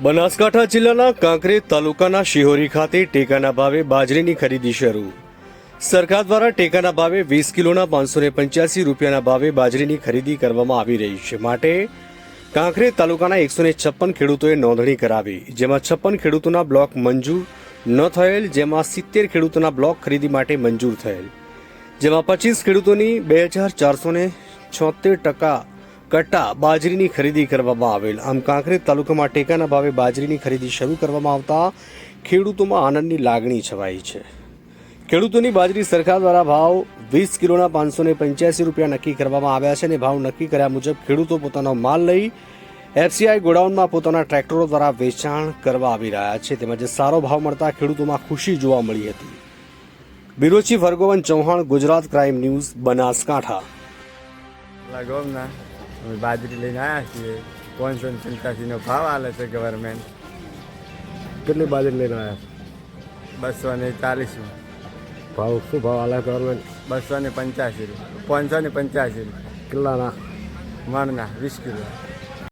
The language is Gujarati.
બનાસકાંઠા જિલ્લાના કાંકરેજ તાલુકાના શિહોરી ખાતે ટેકાના ભાવે બાજરીની ખરીદી શરૂ. સરકાર દ્વારા ટેકાના ભાવે વીસ કિલોના પાંચસો ને પંચ્યાસી રૂપિયાના ભાવે બાજરીની ખરીદી કરવામાં આવી રહી છે. માટે કાંકરેજ તાલુકાના એકસો ને છપ્પન ખેડૂતોએ નોંધણી કરાવી, જેમાં છપ્પન ખેડૂતોના બ્લોક મંજૂર ન થયેલ, જેમાં સિત્તેર ખેડૂતોના બ્લોક ખરીદી માટે મંજૂર થયેલ. જેમાં પચીસ ખેડૂતોની બે હજાર ચારસો ને છોતેર ટકા કટ્ટા બાજરીની ખરીદી કરવામાં આવેલ. આમ કાંકરેજ તાલુકામાં ટેકાના ભાવે બાજરીની ખરીદી શરૂ કરવામાં આવતા ખેડૂતોમાં આનંદની લાગણી છવાઈ છે. ખેડૂતોની બાજરી સરકાર દ્વારા ભાવ વીસ કિલોના પાંચસો ને પંચ્યાસી રૂપિયા નક્કી કરવામાં આવ્યા છે અને ભાવ નક્કી કર્યા મુજબ ખેડૂતો પોતાનો માલ લઈ એફસીઆઈ ગોડાઉનમાં પોતાના ટ્રેક્ટરો દ્વારા વેચાણ કરવા આવી રહ્યા છે. તેમજ સારો ભાવ મળતા ખેડૂતોમાં ખુશી જોવા મળી હતી. બિરોચી chief Chauhan, Gujarat crime news, Banaskantha. બાજરી લઈને આવ્યા છીએ. પાંચસો ને પંચ્યાસીનો ભાવ આલે છે ગવર્મેન્ટ કેટલી બાજરી લઈને આવ્યા બસો ને ચાલીસમાં. ભાવ શું ભાવ આલે ગવર્મેન્ટ બસો ને પંચ્યાસી રૂપિયા. પાંચસો ને પંચ્યાસી રૂપિયા. કિલ્લાના મણના વીસ કિલો.